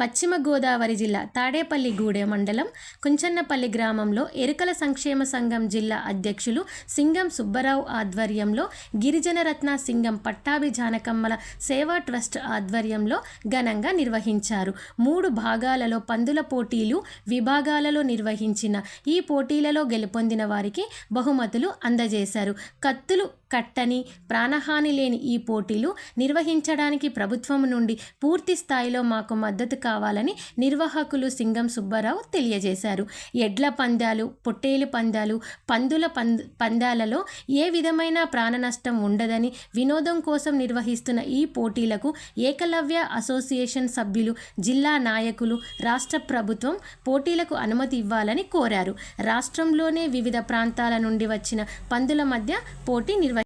పశ్చిమ గోదావరి జిల్లా తాడేపల్లిగూడె మండలం కుంచన్నపల్లి గ్రామంలో ఎరుకల సంక్షేమ సంఘం జిల్లా అధ్యక్షులు సింగం సుబ్బరావు ఆధ్వర్యంలో గిరిజన రత్న సింగం పట్టాభి జానకమ్మల సేవా ట్రస్ట్ ఆధ్వర్యంలో ఘనంగా నిర్వహించారు. మూడు భాగాలలో పందుల పోటీలు విభాగాలలో నిర్వహించిన ఈ పోటీలలో గెలుపొందిన వారికి బహుమతులు అందజేశారు. కత్తులు కట్టని ప్రాణహాని లేని ఈ పోటీలు నిర్వహించడానికి ప్రభుత్వం నుండి పూర్తి స్థాయిలో మాకు మద్దతు కావాలని నిర్వాహకులు సింగం సుబ్బారావు తెలియజేశారు. ఎడ్ల పందాలు పొట్టేలు పందాలు పందుల పంద్ పందాలలో ఏ విధమైన ప్రాణ నష్టం ఉండదని వినోదం కోసం నిర్వహిస్తున్న ఈ పోటీలకు ఏకలవ్య అసోసియేషన్ సభ్యులు జిల్లా నాయకులు రాష్ట్ర ప్రభుత్వం పోటీలకు అనుమతి ఇవ్వాలని కోరారు. రాష్ట్రంలోనే వివిధ ప్రాంతాల నుండి వచ్చిన పందుల మధ్య పోటీ నిర్వహి